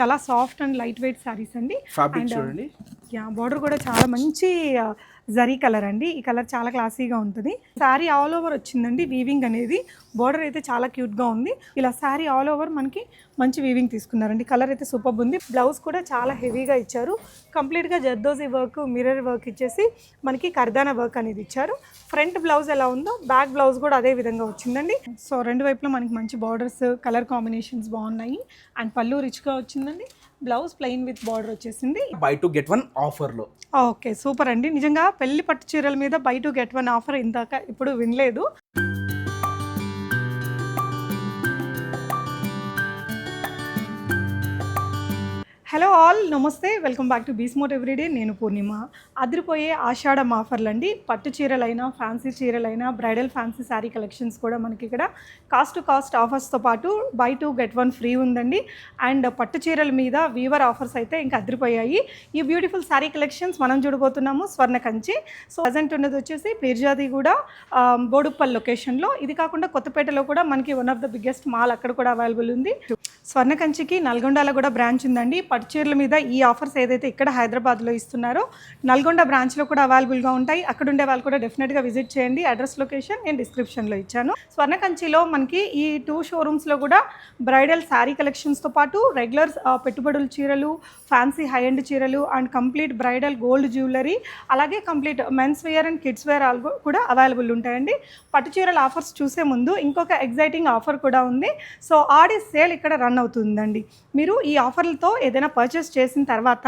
చాలా soft and light weight sarees అండి. Fabric And, చూడండి. యా బార్డర్ కూడా చాలా మంచి జరీ కలర్ అండి. ఈ కలర్ చాలా క్లాసీగా ఉంటుంది. శారీ ఆల్ ఓవర్ వచ్చిందండి వీవింగ్ అనేది. బార్డర్ అయితే చాలా క్యూట్గా ఉంది. ఇలా శారీ ఆల్ ఓవర్ మనకి మంచి వీవింగ్ తీసుకున్నారండి. కలర్ అయితే సూపర్ ఉంది. బ్లౌజ్ కూడా చాలా హెవీగా ఇచ్చారు. కంప్లీట్గా జర్దోజీ వర్క్ మిర్రర్ వర్క్ ఇచ్చేసి మనకి కర్దానా వర్క్ అనేది ఇచ్చారు. ఫ్రంట్ బ్లౌజ్ ఎలా ఉందో బ్యాక్ బ్లౌజ్ కూడా అదే విధంగా వచ్చిందండి. సో రెండు వైపులా మనకి మంచి బార్డర్స్ కలర్ కాంబినేషన్స్ బాగున్నాయి. అండ్ పళ్ళు రిచ్గా వచ్చిందండి. బ్లౌజ్ ప్లెయిన్ విత్ బార్డర్ వచ్చేసింది. బై టు గెట్ వన్ ఆఫర్లో ఓకే సూపర్ అండి. నిజంగా పెళ్ళి పట్టు చీరల మీద buy two get one offer ఇందాక ఇప్పుడు వినలేదు. హలో ఆల్ నమస్తే. వెల్కమ్ బ్యాక్ టు బీస్మోట్ ఎవ్రీడే. నేను పూర్ణిమ. అదిరిపోయే ఆషాఢం ఆఫర్లు అండి పట్టు చీరలైనా ఫ్యాన్సీ చీరలైనా బ్రైడల్ ఫ్యాన్సీ శారీ కలెక్షన్స్ కూడా మనకి ఇక్కడ కాస్ట్ టు కాస్ట్ ఆఫర్స్తో పాటు buy two get one free ఉందండి. అండ్ పట్టు చీరల మీద వీవర్ ఆఫర్స్ అయితే ఇంకా అదిరిపోయాయి. ఈ బ్యూటిఫుల్ శారీ కలెక్షన్స్ మనం చూడబోతున్నాము స్వర్ణ కంచి. సో ప్రజెంట్ ఉన్నది వచ్చేసి పీర్జాది కూడా బోడుప్పల్ లొకేషన్లో ఇది కాకుండా కొత్తపేటలో కూడా మనకి one of the biggest mall అక్కడ కూడా అవైలబుల్ ఉంది. స్వర్ణ కంచికి నల్గొండలో కూడా బ్రాంచ్ ఉందండి. పట్టు చీరల మీద ఈ ఆఫర్స్ ఏదైతే ఇక్కడ హైదరాబాద్లో ఇస్తున్నారో నల్గొండ బ్రాంచ్లో కూడా అవైలబుల్గా ఉంటాయి. అక్కడ ఉండే వాళ్ళు కూడా డెఫినెట్గా విజిట్ చేయండి. అడ్రస్ లొకేషన్ నేను డిస్క్రిప్షన్లో ఇచ్చాను. స్వర్ణ కంచిలో మనకి ఈ టూ షోరూమ్స్లో కూడా బ్రైడల్ శారీ కలెక్షన్స్తో పాటు రెగ్యులర్ పెట్టుబడుల చీరలు ఫ్యాన్సీ హై ఎండ్ చీరలు and complete bridal gold jewellery అలాగే complete men's wear and kids wear all కూడా అవైలబుల్ ఉంటాయండి. పట్టు చీరల ఆఫర్స్ చూసే ముందు ఇంకొక ఎగ్జైటింగ్ ఆఫర్ కూడా ఉంది. సో ఆడి సేల్ ఇక్కడ రన్ అవుతుందండి. మీరు ఈ ఆఫర్లతో ఏదైనా పర్చేస్ చేసిన తర్వాత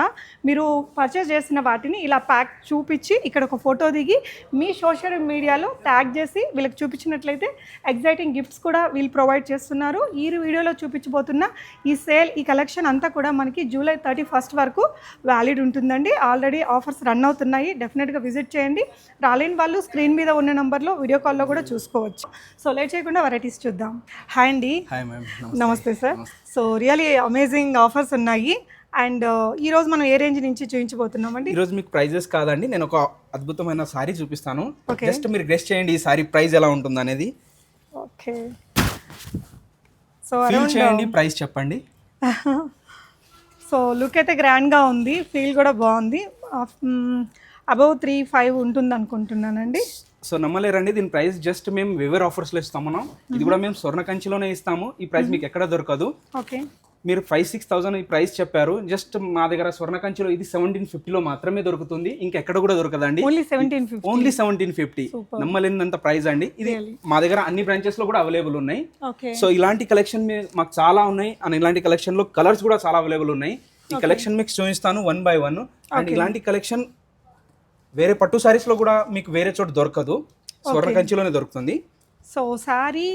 మీరు పర్చేస్ చేసిన వాటిని ఇలా ప్యాక్ చూపించి ఇక్కడ ఒక ఫోటో దిగి మీ సోషల్ మీడియాలో ట్యాగ్ చేసి వీళ్ళకి చూపించినట్లయితే ఎగ్జైటింగ్ గిఫ్ట్స్ కూడా వీళ్ళు ప్రొవైడ్ చేస్తున్నారు. ఈ వీడియోలో చూపించబోతున్న ఈ సేల్ ఈ కలెక్షన్ అంతా కూడా మనకి జూలై థర్టీ ఫస్ట్ వరకు వ్యాలిడ్ ఉంటుందండి. ఆల్రెడీ ఆఫర్స్ రన్ అవుతున్నాయి. డెఫినెట్గా విజిట్ చేయండి. రాలేని వాళ్ళు స్క్రీన్ మీద ఉన్న నెంబర్లో వీడియో కాల్లో కూడా చూసుకోవచ్చు. సో లేట్ చేయకుండా వెరైటీస్ చూద్దాం. హాయ్ అండి. నమస్తే. Sir. So really amazing offers ఉన్నాయి. అండ్ ఈ రోజు మనం ఏ రేంజ్ నుంచి చూపించబోతున్నామండి ఈ రోజు మీకు ప్రైజెస్ కాదండి నేను ఒక అద్భుతమైన సారీ చూపిస్తాను. జస్ట్ మీరు గెస్ట్ చేయండి ఈ సారీ ప్రైస్ ఎలా ఉంటుంది అనేది. ఓకే. సో చేయండి ప్రైస్ చెప్పండి. సో లుక్ అయితే గ్రాండ్గా ఉంది ఫీల్ కూడా బాగుంది. అబౌవ్ త్రీ ఫైవ్ ఉంటుంది అనుకుంటున్నానండి సో నమ్మలేరండి దీని ప్రైస్ జస్ట్ మేము వివర్ ఆఫర్స్లో ఇస్తాం మనం ఇది కూడా మేము స్వర్ణ కంచిలోనే ఇస్తాము. ఈ ప్రైస్ మీకు ఎక్కడ దొరకదు. ఓకే. మీరు ఫైవ్ సిక్స్ థౌసండ్ ఈ ప్రైస్ చెప్పారు. జస్ట్ మా దగ్గర స్వర్ణ కంచిలో ఇది సెవెంటీన్ ఫిఫ్టీలో మాత్రమే దొరుకుతుంది. ఇంకెక్కడ కూడా దొరకదండి. ఓన్లీ సెవెంటీన్ ఫిఫ్టీ నమ్మలేనంత ప్రైస్ అండి. ఇది మా దగ్గర అన్ని బ్రాంచెస్లో కూడా అవైలబుల్ ఉన్నాయి. సో ఇలాంటి కలెక్షన్ మాకు చాలా ఉన్నాయి. అండ్ ఇలాంటి కలెక్షన్లో కలర్స్ కూడా చాలా అవైలబుల్ ఉన్నాయి. ఈ కలెక్షన్ మీకు చూపిస్తాను వన్ బై వన్ అండ్ ఇలాంటి కలెక్షన్ వేరే పట్టు సారీస్లో కూడా మీకు వేరే చోట దొరకదు. స్వర్ణ కంచిలోనే దొరుకుతుంది. సో శారీ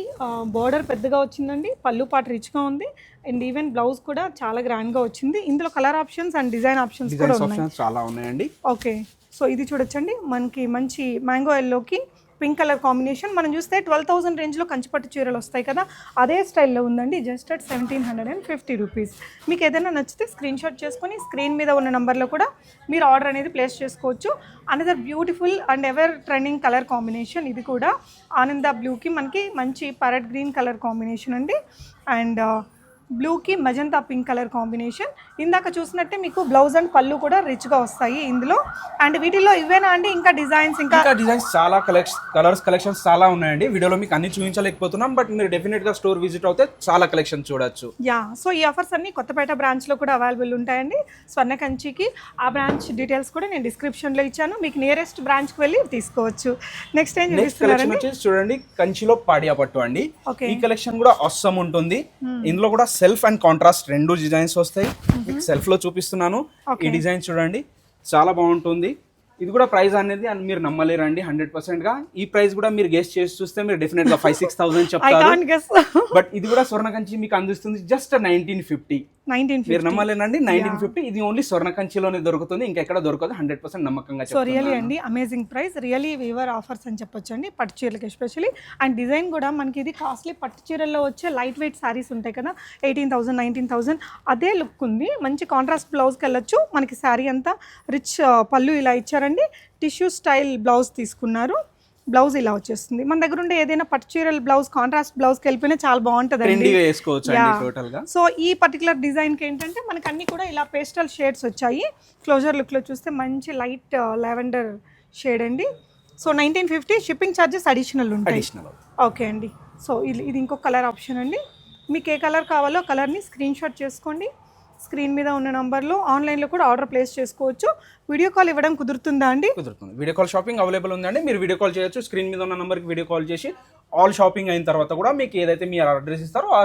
బోర్డర్ పెద్దగా వచ్చిందండి. పళ్ళు పాటు రిచ్గా ఉంది. అండ్ ఈవెన్ బ్లౌజ్ కూడా చాలా గ్రాండ్గా వచ్చింది. ఇందులో colour options and design options కూడా ఉన్నాయి. ఆప్షన్స్ చాలా ఉన్నాయండి. ఓకే. సో ఇది చూడొచ్చండి. మనకి మంచి మ్యాంగో ఎల్లోకి పింక్ కలర్ కాంబినేషన్. మనం చూస్తే ట్వెల్వ్ థౌసండ్ రేంజ్లో కంచిపట్టు చీరలు వస్తాయి కదా అదే స్టైల్లో ఉందండి. Just at seventeen hundred and fifty rupees. మీకు ఏదైనా నచ్చితే స్క్రీన్ షాట్ చేసుకొని స్క్రీన్ మీద ఉన్న నెంబర్లో కూడా మీరు ఆర్డర్ అనేది ప్లేస్ చేసుకోవచ్చు. Another beautiful and ever trending colour combination ఇది కూడా. ఆనంద బ్లూకి మనకి మంచి పరట్ గ్రీన్ కలర్ కాంబినేషన్ అండి. అండ్ బ్లూకి మజంతా పింక్ కలర్ కాంబినేషన్. ఇందాక చూసినట్టే మీకు బ్లౌజ్ అండ్ పళ్ళు కూడా రిచ్గా వస్తాయి ఇందులో. అండ్ వీటిలో ఇవేనా అండి? ఇంకా డిజైన్స్ ఇంకా ఇంకా డిజైన్స్ చాలా కలెక్షన్ కలర్స్ కలెక్షన్స్ చాలా ఉన్నాయండి. వీడియోలో మీకు అన్ని చూపించలేకపోతున్నాం బట్ మీరు డెఫినెట్గా స్టోర్ విజిట్ అవుతే చాలా కలెక్షన్ చూడొచ్చు. యా సో ఈ ఆఫర్స్ అన్ని కొత్తపేట బ్రాంచ్లో కూడా అవైలబుల్ ఉంటాయండి. స్వర్ణ కంచికి ఆ బ్రాంచ్ డీటెయిల్స్ కూడా నేను డిస్క్రిప్షన్లో ఇచ్చాను. మీకు నియరెస్ట్ బ్రాంచ్కి వెళ్ళి తీసుకోవచ్చు. నెక్స్ట్ ఏం నెక్స్ట్ కలెక్షన్ చూపిస్తున్నారండి వచ్చేసి చూడండి కంచిలో పాడియా పట్టు అండి. ఈ కలెక్షన్ కూడా అవసరం ఉంటుంది. ఇందులో కూడా సెల్ఫ్ అండ్ కాంట్రాస్ట్ రెండు డిజైన్స్ వస్తాయి. మీకు సెల్ఫ్లో చూపిస్తున్నాను. ఈ డిజైన్ చూడండి. చాలా బాగుంటుంది. ఇది కూడా ప్రైస్ అనేది అని మీరు నమ్మలేరండి హండ్రెడ్ పర్సెంట్గా ఈ ప్రైస్ కూడా మీరు గెస్ట్ చేసి చూస్తే మీరు డెఫినెట్గా ఫైవ్ సిక్స్ థౌసండ్ చెప్తారు బట్ ఇది కూడా స్వర్ణ కంచి మీకు అందిస్తుంది జస్ట్ నైన్టీన్ ఫిఫ్టీ. మీరు నమ్మలేనండి నైన్టీన్ ఫిఫ్టీ ఇది ఓన్లీ స్వర్ణ కంచిలోనే దొరుకుతుంది ఇంకెక్కడ దొరకదు హండ్రెడ్ పర్సెంట్ నమ్మకంగా సో రియలీ అండి amazing price really weaver offers అని చెప్పొచ్చు అండి పట్టు చీరలకి ఎస్పెషల్లీ అండ్ డిజైన్ కూడా మనకి ఇది కాస్ట్లీ పట్టు చీరల్లో వచ్చే లైట్ వెయిట్ శారీస్ ఉంటాయి కదా ఎయిటీన్ థౌసండ్ నైన్టీన్ థౌసండ్ అదే లుక్ ఉంది మంచి కాంట్రాస్ట్ బ్లౌజ్కి వెళ్ళొచ్చు. మనకి శారీ అంతా రిచ్ పళ్ళు ఇలా ఇచ్చారండి. టిష్యూ స్టైల్ బ్లౌజ్ తీసుకున్నారు. బ్లౌజ్ ఇలా వచ్చేస్తుంది. మన దగ్గర ఉండే ఏదైనా పట్టు చీరల బ్లౌజ్ కాంట్రాస్ట్ బ్లౌజ్కి వెళ్ళిపోయినా చాలా గా సో ఈ పర్టికులర్ డిజైన్కి ఏంటంటే మనకి అన్ని కూడా ఇలా పేస్టల్ షేడ్స్ వచ్చాయి. క్లోజర్ లుక్లో చూస్తే మంచి లైట్ లావెండర్ షేడ్ అండి. So nineteen fifty shipping charges additional ఉంటాయి. అడిషనల్ ఓకే అండి. సో ఇది ఇది ఇంకో కలర్ ఆప్షన్ అండి. మీకు ఏ కలర్ కావాలో కలర్ని స్క్రీన్ షాట్ చేసుకోండి. స్క్రీన్ మీద ఉన్న నంబర్లో ఆన్లైన్లో కూడా ఆర్డర్ ప్లేస్ చేసుకోవచ్చు. వీడియో కాల్ ఇవ్వడం కుదురుతుందా అండి? కుదురుతుంది. వీడియో కాల్ షాపింగ్ అవైలబుల్ ఉందండి. మీరు వీడియో కాల్ చేయొచ్చు. స్క్రీన్ మీద ఉన్న నెంబర్కి వీడియో కాల్ చేసి ఆల్ షాపింగ్ అయిన తర్వాత కూడా మీకు ఏదైతే మీరు అడ్రస్ ఇస్తారో ఆ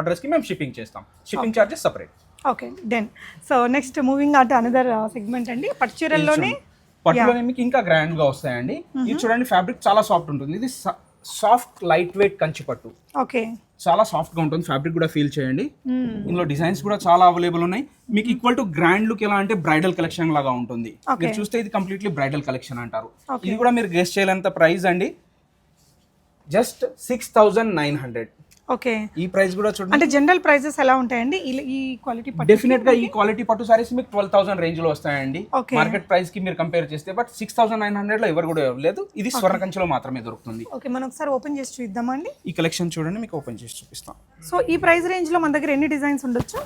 అడ్రస్కి మేము షిప్పింగ్ చేస్తాం. Shipping charges separate. Okay then so next moving on another segment అండి. పట్టు చీరల్లోనే పట్టులోనే మీకు ఇంకా గ్రాండ్గా వస్తాయండి ఇది చూడండి ఫ్యాబ్రిక్ చాలా సాఫ్ట్ ఉంటుంది. ఇది సాఫ్ట్ లైట్ వెయిట్ కంచి పట్టు. ఓకే. చాలా సాఫ్ట్గా ఉంటుంది ఫ్యాబ్రిక్ కూడా ఫీల్ చేయండి. ఇందులో డిజైన్స్ కూడా చాలా అవైలబుల్ ఉన్నాయి. మీకు ఈక్వల్ టు గ్రాండ్ లుక్ ఎలా అంటే బ్రైడల్ కలెక్షన్ లాగా ఉంటుంది. మీరు చూస్తే ఇది కంప్లీట్లీ బ్రైడల్ కలెక్షన్ అంటారు. ఇది కూడా మీరు గెస్ట్ చేయలేంత ప్రైస్ అండి. Just six thousand nine hundred okay. ఈ ప్రైస్ కూడా చూడండి. అంటే జనరల్ ప్రైజెస్ ఎలా ఉంటాయండి? ఈ- క్వాలిటీ డెఫినెట్గా ఈ క్వాలిటీ పట్టు సారీస్ మీకు ట్వెల్వ్ థౌసండ్ రేంజ్లో వస్తాయండి. మార్కెట్ ప్రైస్కి మీరు కంపేర్ చేస్తే బట్ సిక్స్ థౌసండ్ నైన్ హండ్రెడ్లో ఎవరు కూడా ఇవ్వలేదు. ఇది స్వర్ణకంచిలో మాత్రమే దొరుకుతుంది. ఓకే మనం ఒకసారి ఓపెన్ చేసి చూద్దామండి. ఈ కలెక్షన్ చూడండి మీకు ఓపెన్ చేసి చూపిస్తాం. సో ఈ ప్రైస్ రేంజ్లో మన దగ్గర ఎన్ని డిజైన్స్ ఉండొచ్చు?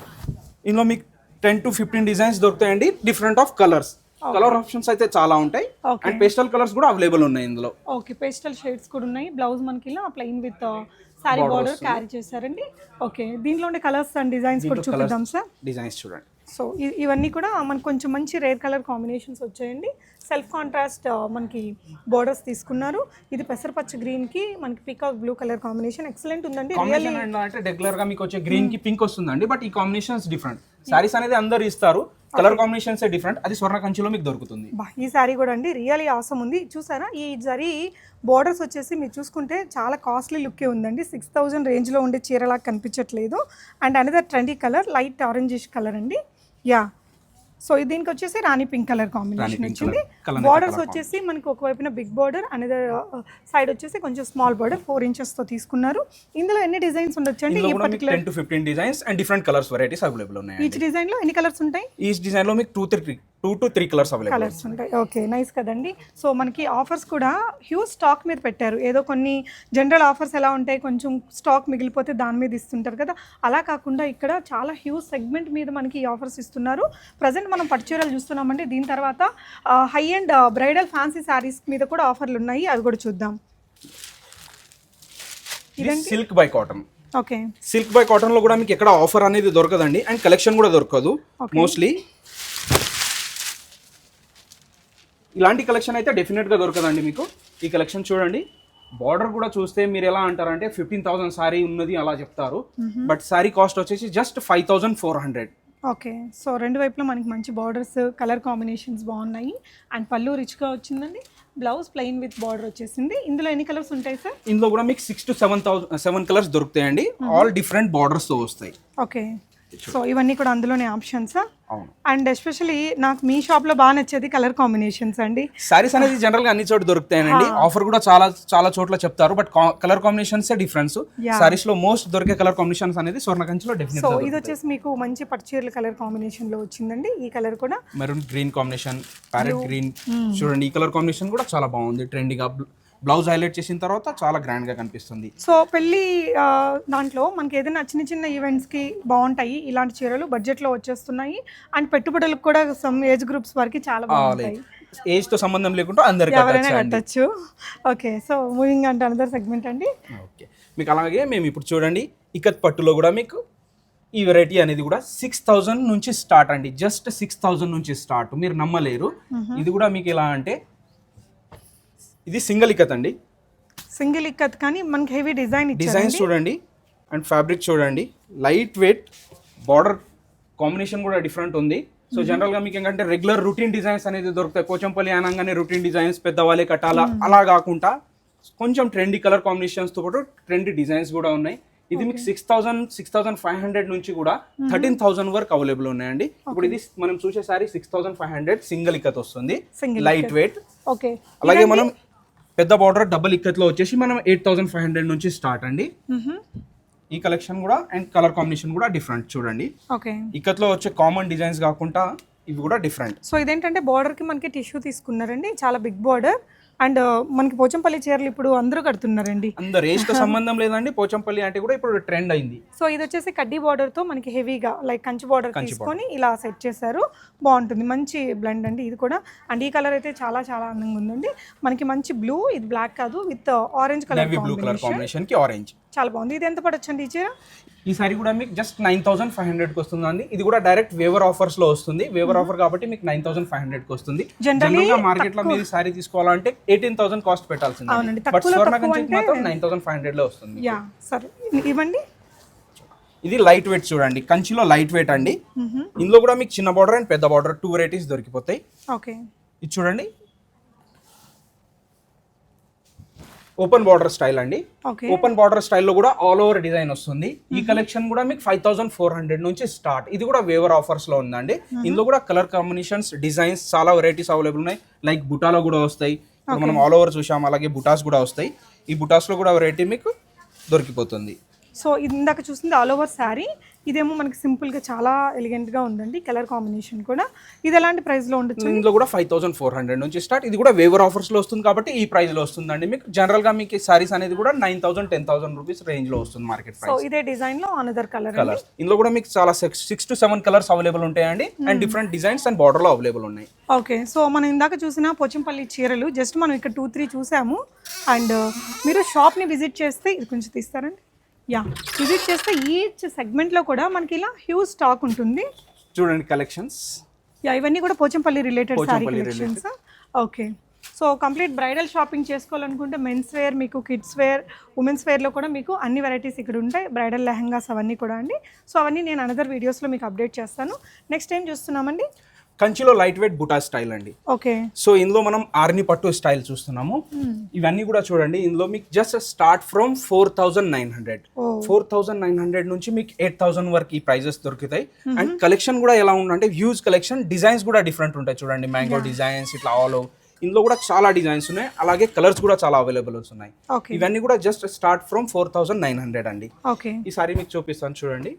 ఇందులో మీకు టెన్ టు ఫిఫ్టీన్ డిజైన్స్ దొరుకుతాయండి different of colours colour options అయితే చాలా ఉంటాయి. అండ్ పేస్టల్ కలర్స్ కూడా అవైలబుల్ ఉన్నాయి ఇందులో. ఓకే పేస్టల్ షేడ్స్ కూడా ఉన్నాయి. బ్లౌజ్ మనకి ఇలా plain with saree border carry చేశారండి. ఓకే దీంట్లో ఉండే కలర్స్ అండ్ డిజైన్స్ కూడా చూపిద్దాం సార్. డిజైన్స్ చూడండి. సో ఇవన్నీ కూడా మనకు కొంచెం మంచి రేర్ కలర్ కాంబినేషన్స్ వచ్చాయండి. సెల్ఫ్ కాంట్రాస్ట్ మనకి బోర్డర్స్ తీసుకున్నారు. ఇది పెసరపచ్చ గ్రీన్కి మనకి peacock blue colour combination excellent ఉందండి. అంటే రెగ్యులర్గా మీకు వచ్చే గ్రీన్కి పింక్ వస్తుందండి బట్ ఈ కాంబినేషన్స్ డిఫరెంట్ సారీస్ అనేది అందరు ఇస్తారు. కలర్ కాంబినేషన్స్ డిఫరెంట్ అది స్వర్ణ కంచిలో మీకు దొరుకుతుంది. బా ఈ శారీ కూడా అండి రియల్లీ ఆసమ్ ఉంది. చూసారా? ఈ జరీ బోర్డర్స్ వచ్చేసి మీరు చూసుకుంటే చాలా కాస్ట్లీ లుక్కే ఉందండి. సిక్స్ థౌజండ్ రేంజ్లో ఉండే చీరలా కనిపించట్లేదు. And another trendy colour light orangish colour అండి. యా సో దీనికి వచ్చేసి రాణి పింక్ కలర్ కాంబినేషన్ వచ్చింది. బార్డర్స్ వచ్చేసి మనకి ఒకవైపున బిగ్ బార్డర్ అనదర్ సైడ్ వచ్చేసి కొంచెం స్మాల్ బార్డర్ ఫోర్తో తీసుకున్నారు. ఇందులో ఎన్ని డిజైన్స్ ఈ particular ten to fifteen designs and different colours varieties available ఉన్నాయి ఈచ్ డిజైన్లో ఎన్ని కలర్స్ ఉంటాయి? ఈచ్ డిజైన్లో మీకు two three two to three colours colours ఉంటాయి. ఓకే నైస్ కదండి. సో మనకి ఆఫర్స్ కూడా హ్యూజ్ స్టాక్ మీద పెట్టారు. ఏదో కొన్ని జనరల్ ఆఫర్స్ ఎలా ఉంటాయి కొంచెం స్టాక్ మిగిలిపోతే దాని మీద ఇస్తుంటారు కదా. అలా కాకుండా ఇక్కడ చాలా హ్యూజ్ సెగ్మెంట్ మీద మనకి ఈ ఆఫర్స్ ఇస్తున్నారు. ప్రజెంట్ మనం పట్టుచీరలు చూస్తున్నామండి. దీని తర్వాత high and bridal fancy sarees మీద కూడా ఆఫర్లు ఉన్నాయి. అవి కూడా చూద్దాం. Silk by cotton okay. Silk by కాటన్లో కూడా మీకు ఎక్కడ ఆఫర్ అనేది దొరకదండి. అండ్ కలెక్షన్ కూడా దొరకదు. మోస్ట్లీ ఇలాంటి కలెక్షన్ అయితే డెఫినెట్గా దొరకదండి మీకు. ఈ కలెక్షన్ చూడండి. బార్డర్ కూడా చూస్తే మీరు ఎలా అంటారంటే ఫిఫ్టీన్ థౌసండ్ సారీ ఉన్నది అలా చెప్తారు. బట్ సారీ కాస్ట్ వచ్చేసి just five thousand four hundred okay. So రెండు వైపులా మనకి మంచి బార్డర్స్ కలర్ కాంబినేషన్స్ బాగున్నాయి. అండ్ పళ్ళు రిచ్గా వచ్చిందండి. బ్లౌజ్ ప్లెయిన్ విత్ బార్డర్ వచ్చేసింది. ఇందులో ఎన్ని కలర్స్ ఉంటాయి సార్ ఇందులో కూడా మీకు six to seven thousand seven colours దొరుకుతాయండి. ఆల్ డిఫరెంట్ బార్డర్స్తో వస్తాయి. ఓకే. సో ఇవన్నీ కూడా అందులోనే ఆప్షన్స్ అండ్ ఎస్పెషలీ నాకు మీ షాప్లో బాగా నచ్చేది కలర్ కాంబినేషన్స్ అండి. సారీస్ అనేది జనరల్గా అన్ని చోట దొరుకుతాయండి. ఆఫర్ కూడా చాలా చాలా చోట్ల చెప్తారు. But colour combinations difference. సారీస్లో most దొరికే కలర్ కాంబినేషన్స్ అనేది స్వర్ణకంచిలో సో డెఫినెట్ ఇది వచ్చేసి మీకు మంచి పట్టుచీరల కలర్ కాంబినేషన్లో వచ్చిందండి. ఈ కలర్ కూడా maroon green combination parrot green చూడండి ఈ కలర్ కాంబినేషన్ కూడా చాలా బాగుంది. ట్రెండీగా బ్లౌజ్ హైలైట్ చేసిన తర్వాత చాలా గ్రాండ్గా కనిపిస్తుంది. సో పెళ్ళి దాంట్లో మనకి ఏదైనా చిన్న చిన్న ఈవెంట్స్కి బాగుంటాయి. ఇలాంటి చీరలు బడ్జెట్లో వచ్చేస్తున్నాయి. అండ్ పెట్టుబడులకు కూడా సమ్ ఏజ్ గ్రూప్స్ వరకు చాలా బాగుంటాయి. ఏజ్తో సంబంధం లేకుండా అందరికి ఎవరైనా కట్టచ్చు. ఓకే సో మూవింగ్ అంటే అనదర్ సెగ్మెంట్ అండి. ఓకే. మీకు అలాగే మేము ఇప్పుడు చూడండి ఇకత్ పట్టులో కూడా మీకు ఈ వెరైటీ అనేది కూడా సిక్స్ థౌజండ్ నుంచి స్టార్ట్ అండి. జస్ట్ సిక్స్ థౌజండ్ నుంచి స్టార్ట్. మీరు నమ్మలేరు. ఇది కూడా మీకు ఎలా అంటే ఇది సింగిల్ ఇకత్ అండి. సింగిల్ ఇక్కత్ కానీ మనకి హెవీ డిజైన్ డిజైన్స్ చూడండి అండ్ ఫ్యాబ్రిక్ చూడండి. లైట్ వెయిట్ బార్డర్ కాంబినేషన్ కూడా డిఫరెంట్ ఉంది. సో జనరల్గా మీకు ఏంటంటే రెగ్యులర్ రొటీన్ డిజైన్స్ అనేది దొరుకుతాయి. పోచంపల్లి అనగానే రొటీన్ డిజైన్స్ పెద్దవాళ్ళే కట్టాలా? అలా కాకుండా కొంచెం ట్రెండీ కలర్ కాంబినేషన్స్తో పాటు ట్రెండీ డిజైన్స్ కూడా ఉన్నాయి. ఇది మీకు six thousand six thousand five hundred నుంచి కూడా థర్టీన్ థౌసండ్ వరకు అవైలబుల్ ఉన్నాయండి. ఇప్పుడు ఇది మనం చూసే saree six thousand five hundred single ikat వస్తుంది. Light weight okay. అలాగే మనం పెద్ద బార్డర్ డబుల్ ఇక్కత్లో వచ్చేసి మనం ఎయిట్ థౌసండ్ ఫైవ్ హండ్రెడ్ నుంచి స్టార్ట్ అండి. ఈ కలెక్షన్ కూడా అండ్ కలర్ కాంబినేషన్ కూడా డిఫరెంట్ చూడండి. ఓకే. ఇక్కత్లో వచ్చే కామన్ డిజైన్స్ కాకుండా ఇవి కూడా డిఫరెంట్ సో ఇదేంటంటే border కి మనకి టిష్యూ తీసుకున్నారండి. చాలా బిగ్ బార్డర్ అండ్ మనకి పోచంపల్లి చీరలు ఇప్పుడు అందరూ కడుతున్నారండి. అందరు రేస్తో సంబంధం లేదండి. పోచంపల్లి అంటే కూడా ఇప్పుడు ట్రెండ్ అయింది. సో ఇది వచ్చేసి కడ్డీ border తో మనకి హెవీగా లైక్ కంచి బార్డర్ తీసుకొని ఇలా సెట్ చేశారు. బాగుంటుంది. మంచి బ్లెండ్ అండి ఇది కూడా. అండ్ ఈ కలర్ అయితే చాలా చాలా అందంగా ఉందండి. మనకి మంచి బ్లూ ఇది బ్లాక్ కాదు with orange colour blue colour కాంబినేషన్కి ఆరెంజ్ చాలా బాగుంది. ఇది ఎంత పడొచ్చండి ఈ చీర? ఈ సారీ కూడా మీకు జస్ట్ నైన్ థౌసండ్ ఫైవ్ హండ్రెడ్కి వస్తుందండి ఇది కూడా డైరెక్ట్ వేవర్ ఆఫర్స్లో వస్తుంది. వేవర్ ఆఫర్ కాబట్టి మీకు నైన్ థౌసండ్ ఫైవ్ హండ్రెడ్కి వస్తుంది. Generally జనరల్గా మార్కెట్లో మీరు సారీ తీసుకోవాలంటే ఎయిటీన్ థౌసండ్ కాస్ట్ పెట్టాల్సింది. అవునండి, బట్ స్వర్ణ కంచెకి మాత్రం నైన్ థౌసండ్ ఫైవ్ హండ్రెడ్లో వస్తుంది యా సరే. ఇవ్వండి. ఇది లైట్ వెయిట్ చూడండి. కంచిలో లైట్ వెయిట్ అండి. ఇందులో కూడా మీకు చిన్న బార్డర్ అండ్ పెద్ద బార్డర్ టూ వెరైటీస్ దొరికిపోతాయి. ఓకే. ఇది చూడండి. ఓపెన్ బార్డర్ స్టైల్ అండి. ఓపెన్ బార్డర్ స్టైల్లో కూడా ఆల్ ఓవర్ డిజైన్ వస్తుంది. ఈ కలెక్షన్ కూడా మీకు ఫైవ్ థౌసండ్ ఫోర్ హండ్రెడ్ నుంచి స్టార్ట్. ఇది కూడా వేవర్ ఆఫర్స్లో ఉందండి ఇందులో కూడా కలర్ కాంబినేషన్స్ డిజైన్స్ చాలా వెరైటీస్ అవైలబుల్ ఉన్నాయి. లైక్ బుటాలో కూడా వస్తాయి. మనం ఆల్ ఓవర్ చూసాం అలాగే బుటాస్ కూడా వస్తాయి. ఈ బుటాస్లో కూడా వెరైటీ మీకు దొరికిపోతుంది. సో ఇందాక చూసింది ఆల్ ఓవర్ శారీ ఇదేమో మనకి సింపుల్గా చాలా ఎలిగెంట్గా ఉందండి కలర్ కాంబినేషన్ కూడా. ఇది ఎలాంటి ప్రైస్లో ఉండొచ్చు? ఇందులో కూడా ఫైవ్ థౌసండ్ ఫోర్ హండ్రెడ్ నుంచి స్టార్ట్ ఇది కూడా వేవర్ ఆఫర్స్లో వస్తుంది కాబట్టి ఈ ప్రైస్లో వస్తుందండి మీకు. జనరల్గా మీకు సారీస్ అనేది కూడా nine thousand ten thousand rupees రేంజ్లో వస్తుంది మార్కెట్ సో ఇదే డిజైన్లో అనదర్ కలర్ కలర్స్ ఇందులో కూడా మీకు చాలా six six to seven colours available ఉంటాయండి అండ్ డిఫరెంట్ డిజైన్స్ అండ్ బార్డర్లో అవైలబుల్ ఉన్నాయి. ఓకే సో మనం ఇందాక చూసిన పోచంపల్లి చీరలు జస్ట్ మనం ఇక్కడ టూ త్రీ చూసాము. అండ్ మీరు షాప్ని విజిట్ చేస్తే ఇది కొంచెం తీస్తారండి. యా విజిట్ చేస్తే ఈచ్ సెగ్మెంట్లో కూడా మనకి ఇలా హ్యూజ్ స్టాక్ ఉంటుంది. చూడండి కలెక్షన్స్ యా ఇవన్నీ కూడా Pochampally related saree collections okay so complete bridal shopping చేసుకోవాలనుకుంటే మెన్స్ వేర్ మీకు కిడ్స్ వేర్ ఉమెన్స్ వేర్లో కూడా మీకు అన్ని వెరైటీస్ ఇక్కడ ఉంటాయి. బ్రైడల్ లెహంగాస్ అవన్నీ కూడా అండి. సో అవన్నీ నేను అనదర్ వీడియోస్లో మీకు అప్డేట్ చేస్తాను. నెక్స్ట్ ఏం చూస్తున్నామండి? కంచిలో లైట్ వెయిట్ బుటా స్టైల్ అండి. ఓకే. సో ఇందులో మనం ఆర్ని పట్టు స్టైల్ చూస్తున్నాము. ఇవన్నీ కూడా చూడండి ఇందులో మీకు just start from four thousand nine hundred. Four thousand nine hundred నుంచి మీకు ఎయిట్ థౌసండ్ వరకు ఈ ప్రైజెస్ దొరుకుతాయి. అండ్ కలెక్షన్ కూడా ఎలా ఉందంటే హ్యూజ్ కలెక్షన్ డిజైన్స్ కూడా డిఫరెంట్ ఉంటాయి చూడండి. మ్యాంగో డిజైన్స్ ఇట్లా ఆల్ ఓవర్ ఇందులో కూడా చాలా డిజైన్స్ ఉన్నాయి. అలాగే కలర్స్ కూడా చాలా అవైలబుల్ ఉన్నాయి. ఇవన్నీ కూడా just start from four thousand nine hundred అండి. ఓకే ఈ సారీ మీకు చూపిస్తాను చూడండి.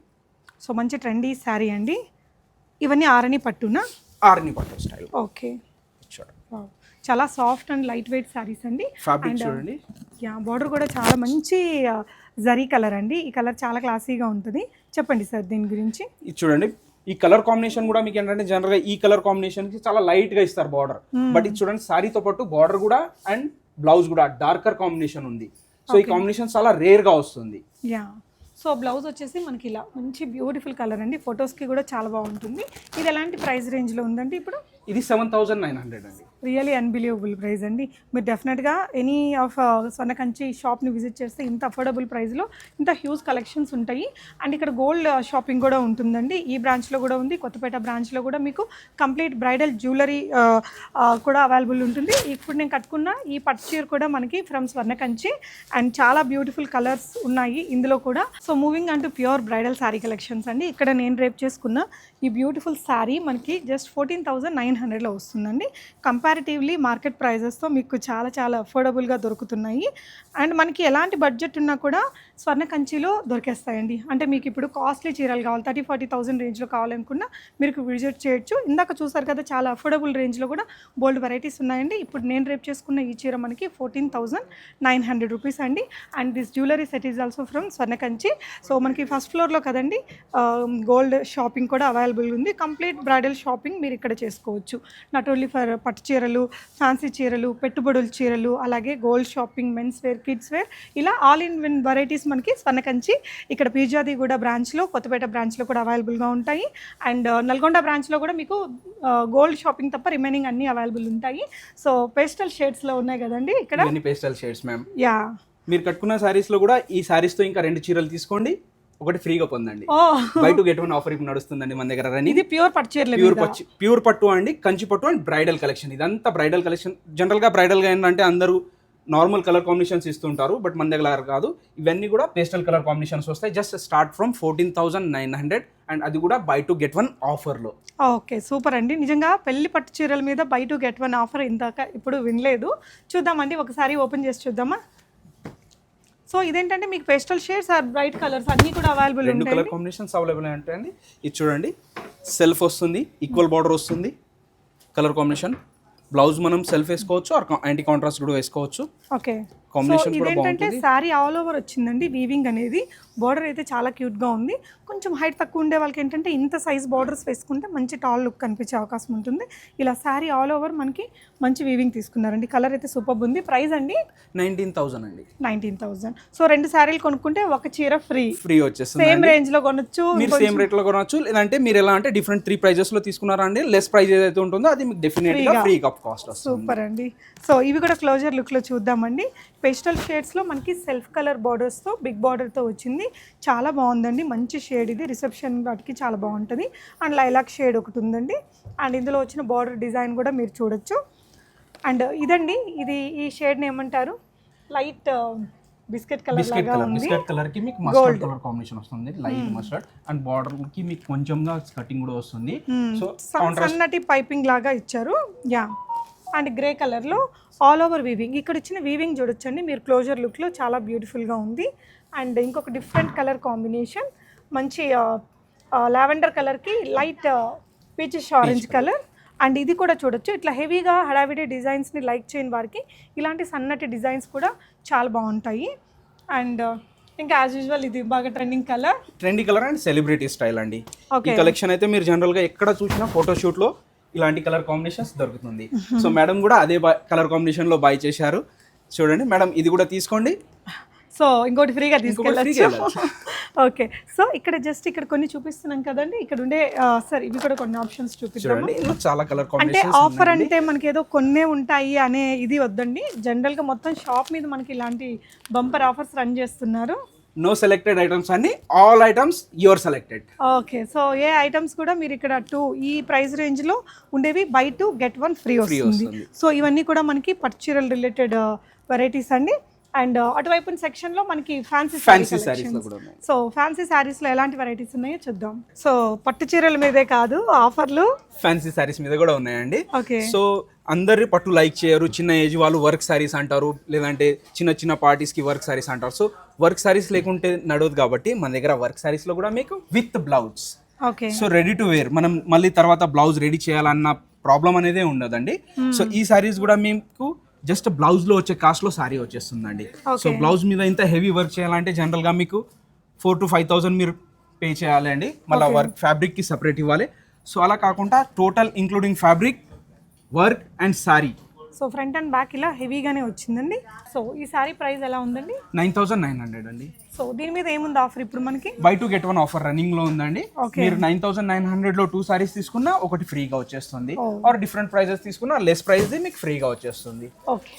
సో మంచి ట్రెండీ శారీ అండి. ఇవన్నీ ఆరని పట్టునా? ఆర్ని పట్టు స్టైల్. ఓకే. చూడండి. చాలా soft and light weight sarees అండి. ఫ్యాబ్రిక్ చూడండి. యా బార్డర్ కూడా చాలా మంచి జరీ కలర్ అండి. ఈ కలర్ చాలా క్లాసీగా ఉంటుంది. చెప్పండి సార్ దీని గురించి. ఇది చూడండి. ఈ కలర్ కాంబినేషన్ కూడా మీకు ఏంటంటే జనరల్గా ఈ కలర్ కాంబినేషన్కి చాలా లైట్గా ఇస్తారు బార్డర్. బట్ ఇది చూడండి సారీతో పాటు బార్డర్ కూడా అండ్ బ్లౌజ్ కూడా డార్కర్ కాంబినేషన్ ఉంది. సో ఈ కాంబినేషన్ చాలా రేర్గా వస్తుంది. యా. సో బ్లౌజ్ వచ్చేసి మనకి ఇలా మంచి బ్యూటిఫుల్ కలర్ అండి. ఫొటోస్కి కూడా చాలా బాగుంటుంది. ఇది ఎలాంటి ప్రైస్ రేంజ్లో ఉందండి ఇప్పుడు? ఇది సెవెన్ థౌసండ్ నైన్ హండ్రెడ్ అండి. రియలీ అన్బిలీవబుల్ ప్రైస్ అండి. మీరు డెఫినెట్గా ఎనీ ఆఫ్ స్వర్ణ కంచి షాప్ని విజిట్ చేస్తే ఇంత అఫోర్డబుల్ ప్రైస్లో ఇంత హ్యూజ్ కలెక్షన్స్ ఉంటాయి. అండ్ ఇక్కడ గోల్డ్ షాపింగ్ uh, కూడా ఉంటుందండి. ఈ బ్రాంచ్లో కూడా ఉంది. కొత్తపేట బ్రాంచ్లో కూడా మీకు కంప్లీట్ బ్రైడల్ జ్యువెలరీ కూడా అవైలబుల్ ఉంటుంది. ఇప్పుడు నేను కట్టుకున్న ఈ పట్టు చీర కూడా మనకి ఫ్రమ్ స్వర్ణకంచి అండ్ చాలా బ్యూటిఫుల్ కలర్స్ ఉన్నాయి ఇందులో కూడా. సో మూవింగ్ అంటూ ప్యూర్ బ్రైడల్ శారీ కలెక్షన్స్ అండి. ఇక్కడ నేను రేపు చేసుకున్న ఈ బ్యూటిఫుల్ శారీ మనకి జస్ట్ ఫోర్టీన్ థౌజండ్ నైన్ హండ్రెడ్లో వస్తుందండి. కంపారిటివ్లీ మార్కెట్ ప్రైజెస్తో మీకు చాలా చాలా అఫోర్డబుల్గా దొరుకుతున్నాయి. అండ్ మనకి ఎలాంటి బడ్జెట్ ఉన్నా కూడా స్వర్ణ కంచిలో దొరికేస్తాయండి. అంటే మీకు ఇప్పుడు కాస్ట్లీ చీరలు కావాలి థర్టీ ఫార్టీ థౌసండ్ రేంజ్లో కావాలనుకున్నా మీరు విజిట్ చేయొచ్చు. ఇందాక చూసారు కదా చాలా అఫోర్డబుల్ రేంజ్లో కూడా బోల్డ్ వెరైటీస్ ఉన్నాయండి. ఇప్పుడు నేను రేపు చేసుకున్న ఈ చీర మనకి fourteen thousand nine hundred rupees అండి. And this jewellery set is also from Swarnakanchi so మనకి ఫస్ట్ ఫ్లోర్లో కదండి గోల్డ్ షాపింగ్ కూడా అవైలబుల్ ఉంది. కంప్లీట్ బ్రైడల్ షాపింగ్ మీరు ఇక్కడ చేసుకోవచ్చు. నాట్ ఓన్లీ ఫర్ పట్టు చీరలు ఫ్యాన్సీ చీరలు పెట్టుబడుల చీరలు అలాగే gold shopping men's wear kids wear ఇలా ఆల్ ఇన్ వన్ వెరైటీస్ మనకి స్వర్ణకంచి ఇక్కడ పీర్జాదిగూడ బ్రాంచ్లో కొత్తపేట బ్రాంచ్లో కూడా అవైలబుల్గా ఉంటాయి. అండ్ నల్గొండ బ్రాంచ్లో కూడా మీకు గోల్డ్ షాపింగ్ తప్ప రిమైనింగ్ అన్నీ అవైలబుల్ ఉంటాయి. సో పేస్టల్ షేడ్స్లో ఉన్నాయి కదండి ఇక్కడ? పేస్టల్ షేడ్స్ మ్యామ్ యా మీరు కట్టుకున్న సారీస్లో కూడా ఈ సారీస్తో ఇంకా రెండు చీరలు తీసుకోండి. ఒకటి ఫ్రీగా పొందండి. Buy two get one offer ఇప్పుడు నడుస్తుందండి మన దగ్గర రని ఇది ప్యూర్ పట్టు చీరల ప్యూర్ పచ్చి ప్యూర్ పట్టు అండి కంచి పట్టు అండ్ బ్రైడల్ కలెక్షన్. ఇదంతా బ్రైడల్ కలెక్షన్. జనరల్గా బ్రైడల్గా ఏంటంటే అందరూ నార్మల్ కలర్ కాంబినేషన్స్ ఇస్తుంటారు బట్ మన దగ్గర కాదు. ఇవన్నీ కూడా పేస్టల్ కలర్ కాంబినేషన్స్ వస్తాయి. Just start from fourteen thousand nine hundred and అది కూడా బై టు గెట్ వన్ ఆఫర్లో. ఓకే సూపర్ అండి. నిజంగా పెళ్ళి పట్టు చీరల మీద buy two get one offer ఇందాక ఇప్పుడు వినలేదు. చూద్దామండి ఒకసారి ఓపెన్ చేసి చూద్దామా? సో ఇదేంటంటే మీకు pastel shades or bright colours అన్నీ కూడా అవైలబుల్ రెండు కలర్ కాంబినేషన్స్ అవైలబుల్ ఉంటాయండి. ఇది చూడండి సెల్ఫ్ వస్తుంది ఈక్వల్ బార్డర్ వస్తుంది. కలర్ కాంబినేషన్ బ్లౌజ్ మనం సెల్ఫ్ వేసుకోవచ్చు ఆర్ యాంటీ కాంట్రాస్ట్ కూడా వేసుకోవచ్చు. ఓకే సో ఇదేంటంటే శారీ ఆల్ ఓవర్ వచ్చిందండి వీవింగ్ అనేది. బార్డర్ అయితే చాలా క్యూట్గా ఉంది. కొంచెం హైట్ తక్కువ ఉండే వాళ్ళకి ఏంటంటే ఇంత సైజ్ బార్డర్స్ వేసుకుంటే మంచి టాల్ లుక్ కనిపించే అవకాశం ఉంటుంది. ఇలా శారీ ఆల్ ఓవర్ మనకి మంచి వీవింగ్ తీసుకున్నారండి. కలర్ అయితే సూపర్ ఉంది. ప్రైస్ అండి? నైన్టీన్ థౌసండ్ అండి. నైన్టీన్ థౌసండ్ సో రెండు శారీలు కొనుక్కుంటే ఒక చీర ఫ్రీ ఫ్రీ వచ్చేస్తుంది సేమ్ రేంజ్లో కొనొచ్చు మీరు సేమ్ రేట్లో కొనవచ్చు లేదంటే మీరు ఎలా అంటే డిఫరెంట్ త్రీ ప్రైజెస్లో తీసుకున్నారా అండి? లెస్ ప్రైజ్ ఏదైతే ఉంటుందో అది మీకు డెఫినెట్ ఫ్రీ కాస్ట్ సూపర్ అండి. సో ఇవి కూడా క్లోజర్ లుక్లో చూద్దామండి. పేస్టల్ షేడ్స్లో మనకి సెల్ఫ్ కలర్ బార్డర్స్తో బిగ్ బార్డర్తో వచ్చింది. చాలా బాగుందండి. మంచి షేడ్ ఇది. రిసెప్షన్ వాటికి చాలా బాగుంటుంది. అండ్ లైలాక్ షేడ్ ఒకటి ఉందండి. అండ్ ఇందులో వచ్చిన బార్డర్ డిజైన్ కూడా మీరు చూడొచ్చు. అండ్ ఇదండి. ఇది ఈ షేడ్ని ఏమంటారు? Light biscuit colour biscuit colour. ఉంది. బిస్కెట్ కలర్కి మీకు మస్టర్డ్ కలర్ కాంబినేషన్ వస్తుంది. Light mustard. అండ్ బార్డర్కి మీకు కొంచెంగా కటింగ్ కూడా వస్తుంది. సో సన్- సన్నటి పైపింగ్ లాగా ఇచ్చారు. యా. అండ్ గ్రే కలర్లో ఆల్ ఓవర్ వీవింగ్. ఇక్కడ ఇచ్చిన వీవింగ్ చూడొచ్చండి. మీరు క్లోజర్ లుక్లో చాలా బ్యూటిఫుల్గా ఉంది. అండ్ ఇంకొక డిఫరెంట్ కలర్ కాంబినేషన్. మంచి లావెండర్ కలర్కి light peachish orange colour. And ఇది కూడా చూడొచ్చు. ఇట్లా హెవీగా హడావిడి డిజైన్స్ని లైక్ చేయని వారికి ఇలాంటి సన్నటి డిజైన్స్ కూడా చాలా బాగుంటాయి. అండ్ ఇంకా యాజ్ యూజువల్ ఇది బాగా trending colour trendy colour and celebrity style అండి. ఈ కలెక్షన్ అయితే మీరు జనరల్గా ఎక్కడ చూసినా ఫోటో షూట్లో ఇలాంటి కలర్ కాంబినేషన్స్ దొరుకుతుంది. సో మేడం కూడా అదే కలర్ కాంబినేషన్లో బై చేశారు. చూడండి మేడం ఇది కూడా తీసుకోండి. సో ఇంకోటి ఫ్రీగా తీసుకెళ్ళచ్చు. ఓకే. సో ఇక్కడ జస్ట్ ఇక్కడ కొన్ని చూపిస్తున్నాం కదండి. ఇక్కడ ఉండే సార్ ఇవి కూడా కొన్ని ఆప్షన్స్ ఇందులో చాలా కలర్ అంటే ఆఫర్ అంటే మనకి ఏదో కొన్నే ఉంటాయి అనే ఇది వద్దండి. జనరల్గా మొత్తం షాప్ మీద మనకి ఇలాంటి బంపర్ ఆఫర్స్ రన్ చేస్తున్నారు. నో సెలెక్టెడ్ ఐటమ్స్ అన్ని all items your selected okay so A items కూడా మీరు ఇక్కడ టూ ఈ ప్రైస్ రేంజ్లో ఉండేవి buy two get one free వస్తుంది వస్తుంది. సో ఇవన్నీ కూడా మనకి పర్చీరల్ రిలేటెడ్ వెరైటీస్ అండి అండ్ అటువైపు సెక్షన్లో మనకి ఫ్యాన్సీ ఫ్యాన్సీ సారీస్లో కూడా ఉన్నాయి. సో ఫ్యాన్సీ శారీస్లో ఎలాంటి వెరైటీస్ ఉన్నాయో చూద్దాం. సో పట్టు చీరల మీదే కాదు ఆఫర్లు ఫ్యాన్సీ సారీస్ మీద కూడా ఉన్నాయండి. ఓకే సో అందరి పట్టు లైక్ చేయరు చిన్న ఏజ్ వాళ్ళు వర్క్ సారీస్ అంటారు లేదంటే చిన్న చిన్న parties కి వర్క్ సారీస్ అంటారు. సో వర్క్ సారీస్ లేకుంటే నడవదు కాబట్టి మన దగ్గర వర్క్ సారీస్లో కూడా మీకు with blouse okay so ready to wear మనం మళ్ళీ తర్వాత బ్లౌజ్ రెడీ చేయాలన్న ప్రాబ్లం అనేదే ఉండదండి. సో ఈ సారీస్ కూడా మీకు జస్ట్ బ్లౌజ్లో వచ్చే కాస్ట్లో సారీ వచ్చేస్తుందండి. సో బ్లౌజ్ మీద ఇంత హెవీ వర్క్ చేయాలంటే జనరల్గా మీకు ఫోర్ టు ఫైవ్ థౌసండ్ మీరు పే చేయాలి అండి మళ్ళీ వర్క్ ఫ్యాబ్రిక్కి సపరేట్ ఇవ్వాలి. సో అలా కాకుండా total including fabric work and saree so front and back ఇలా హెవీగానే వచ్చిందండి. సో ఈ శారీ ప్రైస్ ఎలా ఉందండి? నైన్ థౌసండ్ నైన్ హండ్రెడ్ అండి. సో దీని మీద ఏముంది ఆఫర్ ఇప్పుడు మనకి? Buy two get one offer రన్నింగ్లో ఉందండి. మీరు నైన్ థౌసండ్ నైన్ హండ్రెడ్లో టూ సారీస్ తీసుకున్నా ఒకటి ఫ్రీగా వచ్చేస్తుంది. ఆర్ డిఫరెంట్ ప్రైజెస్ తీసుకున్నా లెస్ ప్రైస్ మీకు ఫ్రీగా వచ్చేస్తుంది.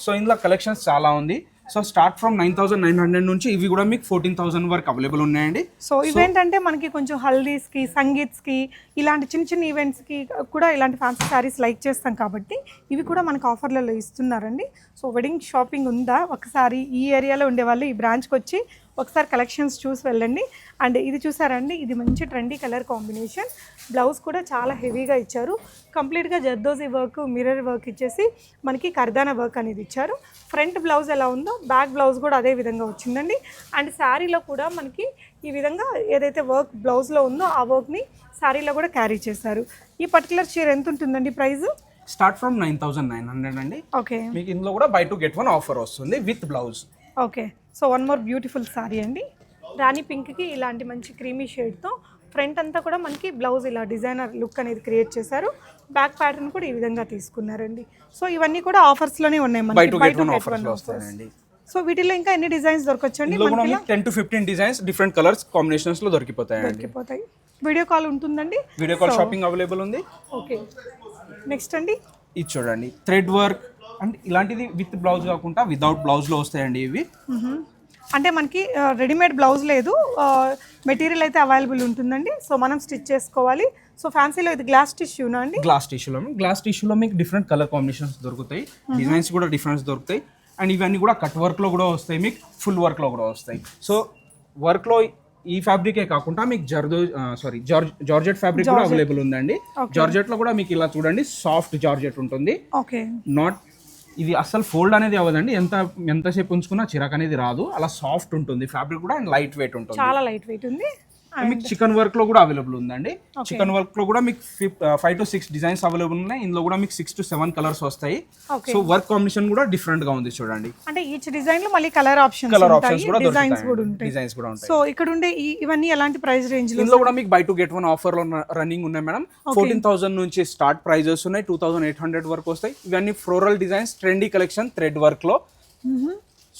సో ఇందులో కలెక్షన్స్ చాలా ఉంది. So start from nine thousand nine hundred నుంచి ఇవి కూడా మీకు ఫోర్టీన్ థౌసండ్ వరకు అవైలబుల్ ఉన్నాయండి. సో ఇవేంటంటే మనకి కొంచెం హల్దీస్కి సంగీత్స్కి ఇలాంటి చిన్న చిన్న ఈవెంట్స్కి కూడా ఇలాంటి ఫ్యాన్సీ శారీస్ లైక్ చేస్తాం కాబట్టి ఇవి కూడా మనకు ఆఫర్లలో ఇస్తున్నారండి. సో వెడ్డింగ్ షాపింగ్ ఉందా? ఒకసారి ఈ ఏరియాలో ఉండేవాళ్ళు ఈ బ్రాంచ్కి వచ్చి ఒకసారి కలెక్షన్స్ చూసి వెళ్ళండి. అండ్ ఇది చూసారండి ఇది మంచి ట్రెండీ కలర్ కాంబినేషన్ బ్లౌజ్ కూడా చాలా హెవీగా ఇచ్చారు. కంప్లీట్గా జర్దోజీ వర్క్ మిర్రర్ వర్క్ ఇచ్చేసి మనకి కర్దానా వర్క్ అనేది ఇచ్చారు. ఫ్రంట్ బ్లౌజ్ ఎలా ఉందో బ్యాక్ బ్లౌజ్ కూడా అదే విధంగా వచ్చిందండి. అండ్ శారీలో కూడా మనకి ఈ విధంగా ఏదైతే వర్క్ బ్లౌజ్లో ఉందో ఆ వర్క్ని శారీలో కూడా క్యారీ చేశారు. ఈ పర్టికులర్ చీర ఎంత ఉంటుందండి price start from nine thousand nine hundred అండి. ఓకే మీకు ఇందులో కూడా buy two get one offer వస్తుంది with blouse okay so one more beautiful saree అండి. రాణి పింక్కి ఇలాంటి మంచి క్రీమీ షేడ్తో ఫ్రంట్ అంతా కూడా మనకి బ్లౌజ్ ఇలా డిజైనర్ లుక్ అనేది క్రియేట్ చేశారు. బ్యాక్ ప్యాటర్న్ కూడా ఈ విధంగా తీసుకున్నారండి. సో ఇవన్నీ కూడా ఆఫర్స్లోనే ఉన్నాయి మనకి. సో వీటిలో ఇంకా ఎన్ని designs దొరకొచ్చండి? Ten to fifteen designs different colours కాంబినేషన్స్లో దొరికిపోతాయండి. దొరికిపోతాయి. వీడియో కాల్ ఉంటుందండి. వీడియో కాల్ షాపింగ్ అవైలబుల్ ఉంది. ఓకే నెక్స్ట్ అండి. ఇది చూడండి. థ్రెడ్ వర్క్ అండ్ ఇలాంటిది విత్ బ్లౌజ్ కాకుండా వితౌట్ బ్లౌజ్లో వస్తాయండి ఇవి. అంటే మనకి రెడీమేడ్ బ్లౌజ్ లేదు. మెటీరియల్ అయితే అవైలబుల్ ఉంటుందండి. సో మనం స్టిచ్ చేసుకోవాలి. సో ఫ్యాన్సీలో ఇది గ్లాస్ టిష్యూనా అండి? గ్లాస్ టిష్యూలో గ్లాస్ టిష్యూలో మీకు డిఫరెంట్ కలర్ కాంబినేషన్స్ దొరుకుతాయి. డిజైన్స్ కూడా డిఫరెన్స్ దొరుకుతాయి. అండ్ ఇవన్నీ కూడా కట్ వర్క్లో కూడా వస్తాయి. మీకు ఫుల్ వర్క్లో కూడా వస్తాయి. సో వర్క్లో ఈ ఫ్యాబ్రికే కాకుండా మీకు జర్దో సారీ జార్జ్ జార్జెట్ ఫ్యాబ్రిక్ కూడా అవైలబుల్ ఉందండి. జార్జెట్లో కూడా మీకు ఇలా చూడండి సాఫ్ట్ జార్జెట్ ఉంటుంది. ఓకే నాట్ ఇది అస్సలు ఫోల్డ్ అనేది అవ్వదండి. ఎంత ఎంతసేపు ఉంచుకున్నా చిరాక్ అనేది రాదు. అలా సాఫ్ట్ ఉంటుంది. ఫ్యాబ్రిక్ కూడా అండ్ లైట్ వెయిట్ ఉంటుంది. చాలా లైట్ వెయిట్ ఉంది. మీకు చికెన్ వర్క్లో కూడా అవైలబుల్ ఉందండి. చికెన్ వర్క్లో కూడా మీకు five to six designs available ఉన్నాయి. ఇందులో కూడా మీకు సిక్స్ టు సెవెన్ కలర్స్ వస్తాయి. సో వర్క్ కాంబినేషన్ కూడా డిఫరెంట్గా ఉంది చూడండి. అంటే ఈచ్ డిజైన్లో మళ్ళీ కలర్ ఆప్షన్స్ కలర్ ఆప్షన్స్ కూడా డిజైన్స్ కూడా ఉంటాయి. డిజైన్స్ కూడా ఉంటాయి. సో ఇక్కడ ఉండే ఇవన్నీ ఎలాంటి ప్రైస్ రేంజ్లో ఇందులో కూడా మీకు బై టు గెట్ వన్ ఆఫర్లో రన్నింగ్ ఉన్నాయి మేడం. ఫోర్టీన్ థౌసండ్ నుంచి స్టార్ట్ ప్రైజెస్ ఉన్నాయి. టూ థౌసండ్ ఎయిట్ హండ్రెడ్ వరకు వస్తాయి. ఇవన్నీ floral designs trendy collection thread వర్క్లో.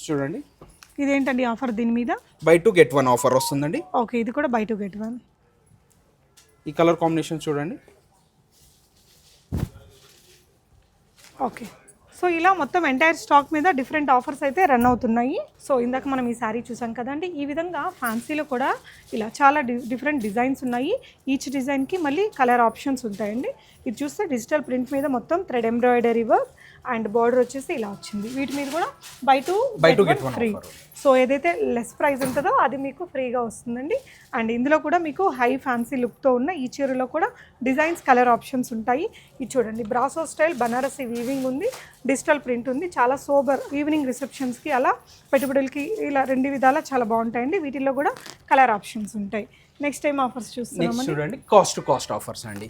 చూడండి. ఇదేంటండి ఆఫర్ దీని మీద? Buy two get one offer వస్తుందండి. ఓకే ఇది కూడా బై టు గెట్ వన్ ఈ కలర్ కాంబినేషన్ చూడండి. ఓకే. సో ఇలా మొత్తం ఎంటైర్ స్టాక్ మీద డిఫరెంట్ ఆఫర్స్ అయితే రన్ అవుతున్నాయి. సో ఇందాక మనం ఈ శారీ చూసాం కదండి ఈ విధంగా ఫ్యాన్సీలో కూడా ఇలా చాలా డిఫరెంట్ డిజైన్స్ ఉన్నాయి. ఈచ్ డిజైన్కి మళ్ళీ కలర్ ఆప్షన్స్ ఉంటాయండి. ఇది చూస్తే డిజిటల్ ప్రింట్ మీద మొత్తం thread embroidery work and border వచ్చేసి ఇలా వచ్చింది. వీటి మీద కూడా buy two two get one free. So ఏదైతే లెస్ ప్రైస్ ఉంటుందో అది మీకు ఫ్రీగా వస్తుందండి. అండ్ ఇందులో కూడా మీకు హై ఫ్యాన్సీ లుక్తో ఉన్న ఈ చీరలో కూడా డిజైన్స్ కలర్ ఆప్షన్స్ ఉంటాయి. ఇది చూడండి బ్రాసో స్టైల్ బనారసి వీవింగ్ ఉంది డిజిటల్ ప్రింట్ ఉంది. చాలా సోబర్ ఈవినింగ్ రిసెప్షన్స్కి అలా పెట్టుబడులకి ఇలా రెండు విధాలా చాలా బాగుంటాయండి. వీటిల్లో కూడా కలర్ ఆప్షన్స్ ఉంటాయి. నెక్స్ట్ టైం ఆఫర్స్ చూస్తున్నాం నెక్స్ట్ చూడండి. కాస్ట్ టు కాస్ట్ ఆఫర్స్ అండి.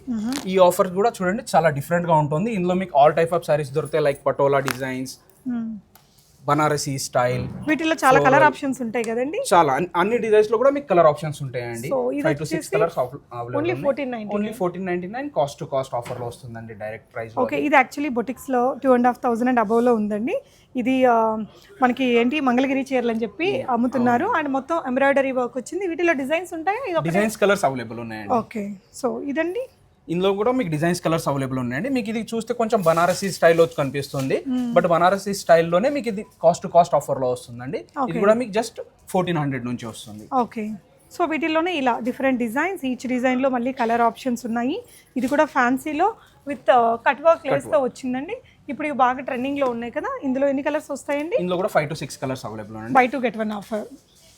ఈ ఆఫర్ కూడా చూడండి చాలా డిఫరెంట్గా ఉంటుంది. ఇందులో మీకు ఆల్ టైప్ ఆఫ్ సారీస్ దొరుకుతాయి like patola designs Banarasi style. వీటిల్లో చాలా కలర్ ఆప్షన్స్ ఉంటాయి కదండి? చాలా. అన్ని- డిజైన్స్లో కూడా మీకు కలర్ ఆప్షన్స్ ఉంటాయండి. Five to six colours only fourteen nine only fourteen ninety nine cost to cost ఆఫర్లో వస్తుందండి డైరెక్ట్ ప్రైస్ ఓకే ఇది actually బొటిక్స్లో two and half thousand and అబవ్లో ఉందండి. ఇది మనకి ఏంటి మంగళగిరి చీరలు అని చెప్పి అమ్ముతున్నారు. అండ్ మొత్తం ఎంబ్రాయిడరీ వర్క్ వచ్చింది. వీటిలో డిజైన్స్ ఉంటాయా? డిజైన్స్ కలర్స్ అవైలబుల్ ఉన్నాయండి. ఓకే సో ఇదండి. ఇందులో కూడా మీకు డిజైన్స్ కలర్స్ అవైలబుల్ ఉన్నాయండి. మీకు ఇది చూస్తే కొంచెం బనారసి స్టైల్లో కనిపిస్తుంది. బట్ బనారసి స్టైల్లోనే మీకు ఇది కాస్ట్ టు కాస్ట్ ఆఫర్లో వస్తుందండి. ఇది కూడా మీకు జస్ట్ ఫోర్టీన్ హండ్రెడ్ నుంచి వస్తుంది. ఓకే సో వీటిల్లోనే ఇలా డిఫరెంట్ డిజైన్స్ ఈచ్ డిజైన్లో మళ్ళీ కలర్ ఆప్షన్స్ ఉన్నాయి. ఇది కూడా ఫ్యాన్సీలో విత్ కట్ వర్క్ లేస్తో వచ్చిందండి. ఇప్పుడు ఇవి బాగా ట్రెండింగ్లో ఉన్నాయి కదా. ఇందులో ఎన్ని కలర్స్ వస్తాయండి? ఇందులో కూడా five to six colours available buy two get one offer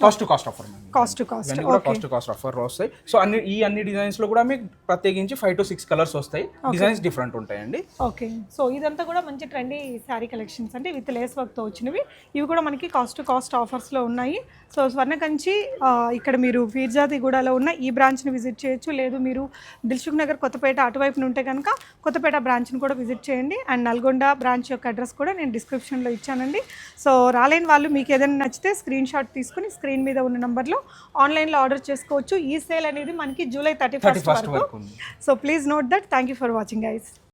cost to cost offer cost to cost కూడా కాస్ట్ టు కాస్ట్ ఆఫర్ వస్తాయి. సో అన్ని ఈ అన్ని డిజైన్స్లో కూడా మీకు ప్రత్యేకించి ఫైవ్ టు సిక్స్ కలర్స్ వస్తాయి. డిజైన్స్ డిఫరెంట్ ఉంటాయండి. ఓకే సో ఇదంతా కూడా మంచి ట్రెండీ శారీ కలెక్షన్స్ అంటే విత్ లేస్ వర్క్తో వచ్చినవి. ఇవి కూడా మనకి కాస్ట్ టు కాస్ట్ ఆఫర్స్లో ఉన్నాయి. సో స్వర్ణకంచి ఆ, ఇక్కడ మీరు ఫీర్జాదిగూడలో ఉన్న ఈ బ్రాంచ్ని విజిట్ చేయొచ్చు. లేదు మీరు దిల్సుఖ్ నగర్ కొత్తపేట అటువైపున ఉంటే కనుక కొత్తపేట బ్రాంచ్ని కూడా విజిట్ చేయండి. అండ్ నల్గొండ బ్రాంచ్ యొక్క అడ్రస్ కూడా నేను డిస్క్రిప్షన్లో ఇచ్చానండి. సో రాలేని వాళ్ళు మీకు ఏదైనా నచ్చితే స్క్రీన్ షాట్ తీసుకుని స్క్రీన్ మీద ఉన్న నెంబర్లో ఆన్లైన్లో ఆర్డర్ చేసుకోవచ్చు. ఈ సేల్ అనేది మనకి జూలై థర్టీ ఫస్ట్ వరకు. So please note that thank you for watching guys